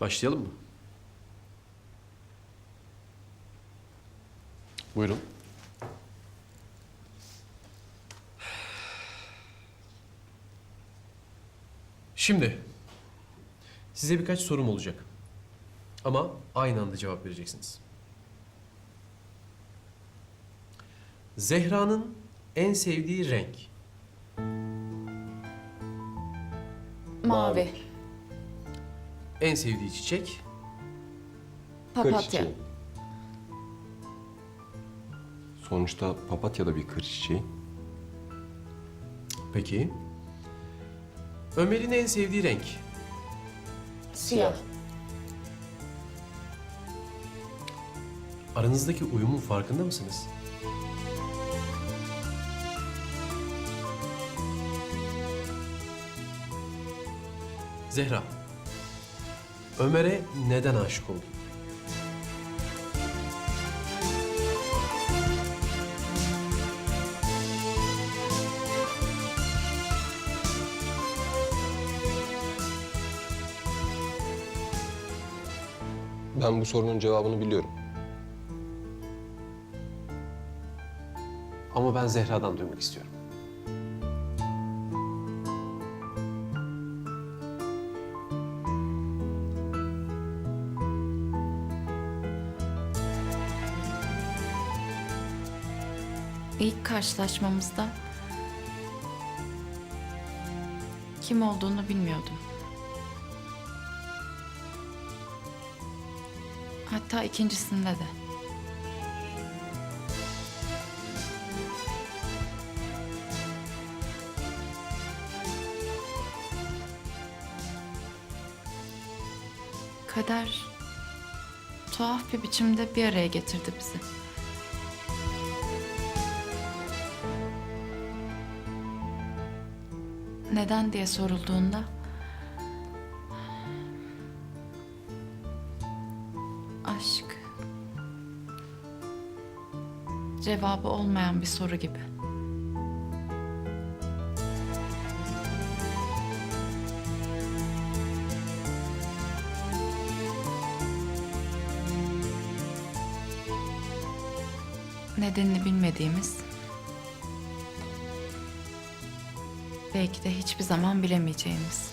Başlayalım mı? Buyurun. Şimdi size birkaç sorum olacak. Ama aynı anda cevap vereceksiniz. Zehra'nın en sevdiği renk. Mavi. En sevdiği çiçek. Kır Papatya. çiçeği. Sonuçta papatya da bir kır çiçeği. Peki. Ömer'in en sevdiği renk. Siyah. Aranızdaki uyumun farkında mısınız? Zehra. Ömer'e neden aşık oldun? Ben bu sorunun cevabını biliyorum. Ama ben Zehra'dan duymak istiyorum. İlk karşılaşmamızda kim olduğunu bilmiyordum. Hatta ikincisinde de. Kader tuhaf bir biçimde bir araya getirdi bizi. Neden diye sorulduğunda aşk cevabı olmayan bir soru gibi. Nedenini bilmediğimiz Belki de hiçbir zaman bilemeyeceğimiz.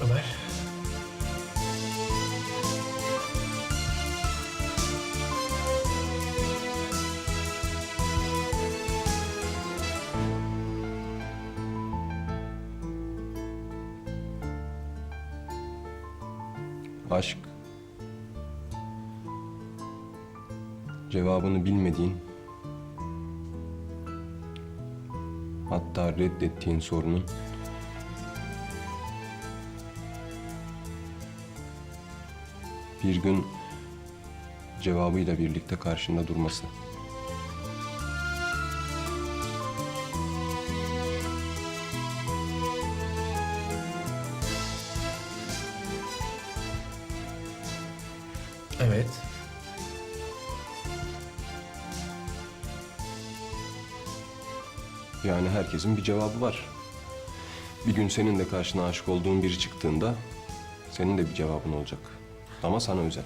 Ömer. Aşk. Cevabını bilmediğin, hatta reddettiğin sorunun bir gün cevabıyla birlikte karşında durması. Evet. Yani herkesin bir cevabı var. Bir gün senin de karşına aşık olduğun biri çıktığında senin de bir cevabın olacak. Ama sana özel.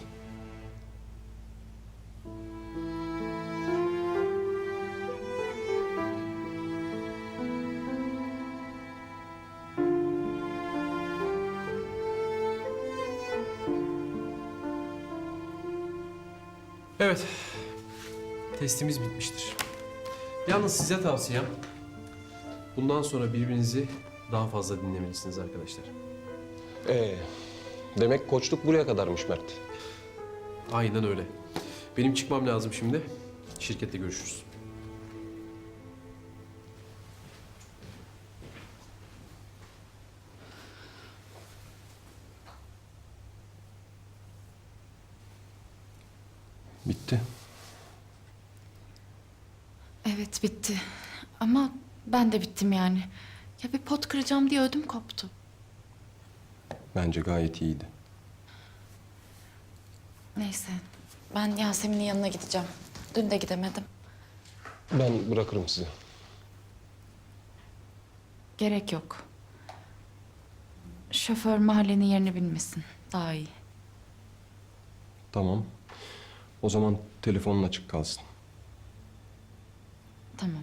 Evet. Testimiz bitmiştir. Yalnız size tavsiyem bundan sonra birbirinizi daha fazla dinlemelisiniz arkadaşlar. Ee, demek koçluk buraya kadarmış Mert. Aynen öyle. Benim çıkmam lazım şimdi. Şirkette görüşürüz. Bitti. Evet bitti. Ama ben de bittim yani. Ya bir pot kıracağım diye ödüm koptu. Bence gayet iyiydi. Neyse. Ben Yasemin'in yanına gideceğim. Dün de gidemedim. Ben bırakırım sizi. Gerek yok. Şoför mahallenin yerini bilmesin. Daha iyi. Tamam. O zaman telefonun açık kalsın. Tamam.